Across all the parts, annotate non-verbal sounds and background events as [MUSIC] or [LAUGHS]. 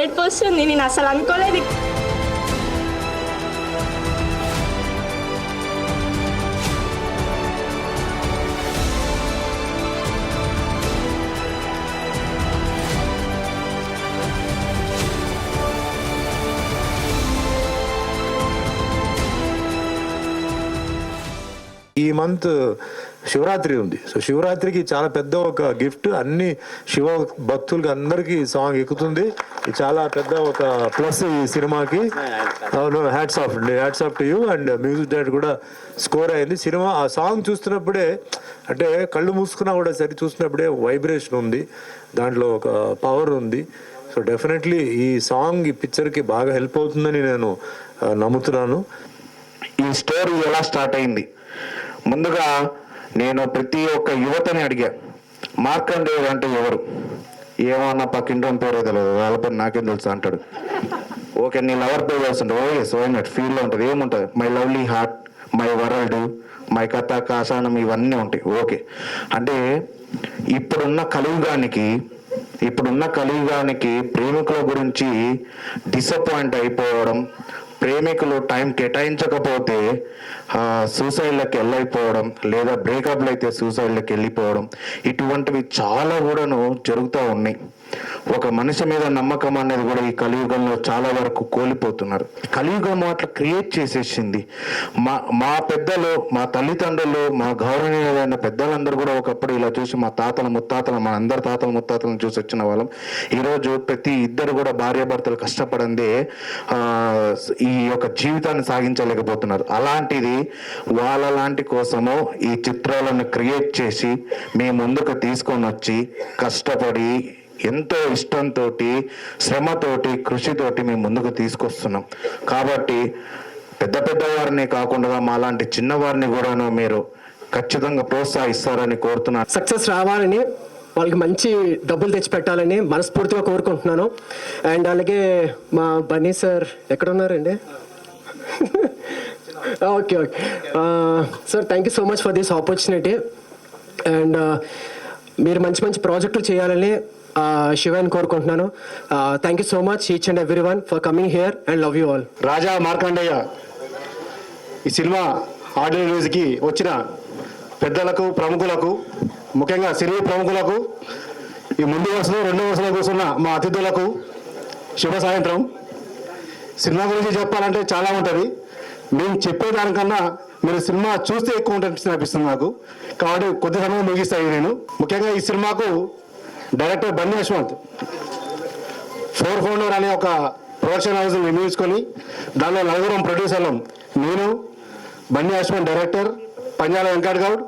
ఏడుపు వస్తుంది నేను అసలు అనుకోలేదు ఈ మంత్ శివరాత్రి ఉంది. సో శివరాత్రికి చాలా పెద్ద ఒక గిఫ్ట్. అన్ని శివ భక్తులకి అందరికి సాంగ్ ఎక్కుతుంది. చాలా పెద్ద ఒక ప్లస్ ఈ సినిమాకి. అవును hats off hats off to you and music director కూడా స్కోర్ అయింది. సినిమా ఆ సాంగ్ చూస్తున్నప్పుడే అంటే కళ్ళు మూసుకున్నా కూడా సరే చూస్తున్నప్పుడే వైబ్రేషన్ ఉంది. దాంట్లో ఒక పవర్ ఉంది. సో డెఫినెట్లీ ఈ సాంగ్ ఈ పిక్చర్కి బాగా హెల్ప్ అవుతుందని నేను నమ్ముతున్నాను. ఈ స్టోరీ ఎలా స్టార్ట్ అయింది? ముందుగా నేను ప్రతి ఒక్క యువతని అడిగా మార్కండేయుడు అంటే ఎవరు? ఏమన్నా పక్కింటి పేరే తెలియదు వాళ్ళ పేరు నాకేం తెలుసు అంటాడు. ఓకే నీ లవర్ పేరు తెలుసు ఓకే సో నట్ ఫీల్లో ఉంటుంది ఏముంటుంది? My lovely heart my world my కథ కాసానం ఇవన్నీ ఉంటాయి. ఓకే. అంటే ఇప్పుడున్న కలియుగానికి ఇప్పుడున్న కలియుగానికి ప్రేమికుల గురించి డిసప్పాయింట్ అయిపోవడం ప్రేమికులు టైం కేటాయించకపోతే సూసైడ్లకు వెళ్ళైపోవడం లేదా బ్రేకప్లు అయితే సూసైడ్లకు వెళ్ళిపోవడం ఇటువంటివి చాలా కూడాను జరుగుతూ ఉన్నాయి. ఒక మనిషి మీద నమ్మకం అనేది కూడా ఈ కలియుగంలో చాలా వరకు కోల్పోతున్నారు. కలియుగం అట్లా క్రియేట్ చేసేసింది. మా మా పెద్దలు మా తల్లిదండ్రులు మా గౌరవనీయులైన పెద్దలందరూ కూడా ఒకప్పుడు ఇలా చూసి మా తాతల ముత్తాతలు మా అందరి తాతల ముత్తాతలను చూసి వచ్చిన వాళ్ళం. ఈరోజు ప్రతి ఇద్దరు కూడా భార్యాభర్తలు కష్టపడందే ఈ యొక్క జీవితాన్ని సాగించలేకపోతున్నారు. అలాంటిది వాళ్ళ లాంటి కోసము ఈ చిత్రాలను క్రియేట్ చేసి మీ ముందుకు తీసుకొని వచ్చి కష్టపడి ఎంతో ఇష్టంతో శ్రమతోటి కృషితోటి మేము ముందుకు తీసుకొస్తున్నాం. కాబట్టి పెద్ద పెద్ద వారిని కాకుండా మాలాంటి చిన్నవారిని కూడాను మీరు ఖచ్చితంగా ప్రోత్సహిస్తారని కోరుతున్నాను. సక్సెస్ రావాలని వాళ్ళకి మంచి డబ్బులు తెచ్చి పెట్టాలని మనస్ఫూర్తిగా కోరుకుంటున్నాను. అండ్ అలాగే మా బన్నీ సార్ ఎక్కడ ఉన్నారండి [LAUGHS] okay. Okay sir thank you so much for this opportunity and మీరు మంచి మంచి ప్రాజెక్టులు చేయాలని శివాని కోరుకుంటున్నాను. Thank you so much each and every one for coming here and love you all Raja Markandayya ఈ సినిమా ఆడియో రిలీజ్కి వచ్చిన పెద్దలకు ప్రముఖులకు ముఖ్యంగా సినీ ప్రముఖులకు ఈ ముందు వరుసలో రెండో వరుసలో కూర్చున్న మా అతిథులకు శుభ సాయంత్రం. సినిమా గురించి చెప్పాలంటే చాలా ఉంటుంది. మేము చెప్పేదానికన్నా మీరు సినిమా చూస్తే ఎక్కువ ఉంటుంది అనిపిస్తుంది నాకు. కాబట్టి కొద్ది సమయం ముగిస్తాయి నేను. ముఖ్యంగా ఈ సినిమాకు డైరెక్టర్ బండి యశ్వంత్. ఫోర్ ఫౌండర్ అనే ఒక ప్రొడక్షన్ హౌస్ వినియోగించుకొని దానిలో నలుగురం ప్రొడ్యూసర్లం నేను బండి అశ్వన్ డైరెక్టర్ పంజాల వెంకట్ గౌడ్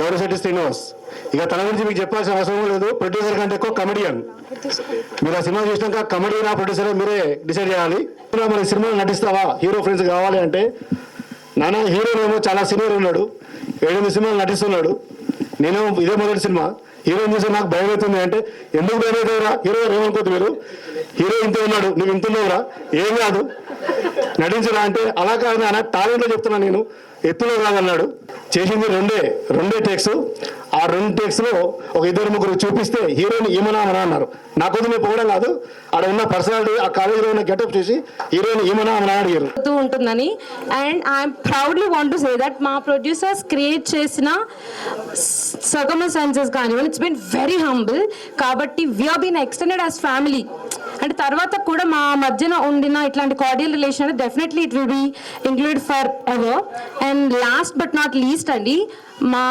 గౌరశెట్టి శ్రీనివాస్. ఇక తన గురించి మీకు చెప్పాల్సిన అవసరం లేదు. ప్రొడ్యూసర్ కంటే ఎక్కువ కమెడియన్ మీరు ఆ సినిమా చూసినాక కమెడియన్ ప్రొడ్యూసర్ మీరే డిసైడ్ చేయాలి. ఇలా మన సినిమాలో నటిస్తావా? హీరో ఫ్రెండ్స్ కావాలి అంటే నాన్న హీరోనేమో చాలా సీనియర్ ఉన్నాడు. ఏడెనిమిది సినిమాలు నటిస్తున్నాడు. నేను ఇదే మొదటి సినిమా. హీరోయిన్ చూసి నాకు భయం అవుతుంది. అంటే ఎందుకు భయం అవుతుందిరా హీరో గారు ఏమనుకోద్దు మీరు. హీరో ఇంత ఉన్నాడు. నువ్వు ఇంత ఉన్నావురా ఏం కాదు. నటించరా అంటే అలా కాదు నాన్న. టాలెంట్లో చెప్తున్నా నేను. ఎత్తులో కాదన్నాడు. చేసింది రెండే. రెండే టేక్స్. ఆ రెండు టేక్స్లో ఒక ఇద్దరు ముగ్గురు చూపిస్తే హీరోని ఏమన్నా అన్నారు. నా కొద్ది నేను పోవడం కాదు ఆడ ఉన్న పర్సనాలిటీ ఆ కాలేజీలో ఉన్న గెటప్ చూసి హీరోని ఏమన్నా అడిగారు. ఉంటుందని. And I'm proudly want to say that మా ప్రొడ్యూసర్స్ క్రియేట్ చేసిన సర్కమస్టాన్సెస్ కానివ్వండి. ఇట్స్ బీన్ వెరీ హంబుల్ కాబట్టి we are been extended as family and తర్వాత కూడా మా మధ్యన ఉండిన ఇట్లాంటి కార్డియల్ రిలేషన్ అనేది definitely it will be include for ever and last but not least అండి మా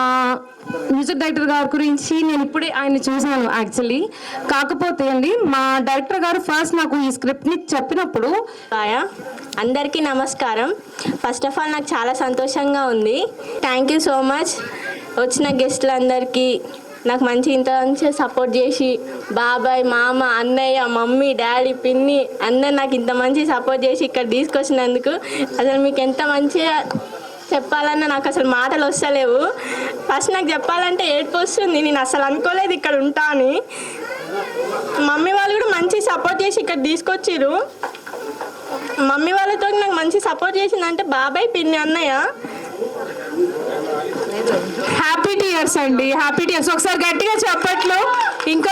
మ్యూజిక్ డైరెక్టర్ గారి గురించి నేను ఇప్పుడే ఆయన చూశాను యాక్చువల్లీ కాకపోతే అండి మా డైరెక్టర్ గారు ఫస్ట్ నాకు ఈ స్క్రిప్ట్ని చెప్పినప్పుడు అందరికీ నమస్కారం. ఫస్ట్ ఆఫ్ ఆల్ నాకు చాలా సంతోషంగా ఉంది. థ్యాంక్ యూ సో మచ్ వచ్చిన గెస్టులందరికీ నాకు మంచి ఇంత మంచి సపోర్ట్ చేసి బాబాయ్ మామ అన్నయ్య మమ్మీ డాడీ పిన్ని అందరు నాకు ఇంత మంచి సపోర్ట్ చేసి ఇక్కడ తీసుకొచ్చినందుకు అసలు మీకు ఎంత మంచిగా చెప్పాలన్నా నాకు అసలు మాటలు వస్తలేవు. ఫస్ట్ నాకు చెప్పాలంటే ఏడుపు వస్తుంది. నేను అసలు అనుకోలేదు ఇక్కడ ఉంటా అని. మమ్మీ వాళ్ళు కూడా మంచి సపోర్ట్ చేసి ఇక్కడ తీసుకొచ్చిర్రు. మమ్మీ వాళ్ళతో నాకు మంచి సపోర్ట్ చేసిందంటే బాబాయ్ పిన్ని అన్నయ్య. హ్యాపీ టీయర్స్ అండి. హ్యాపీ టీయర్స్ ఒకసారి గట్టిగా చెప్పట్లు. ఇంకా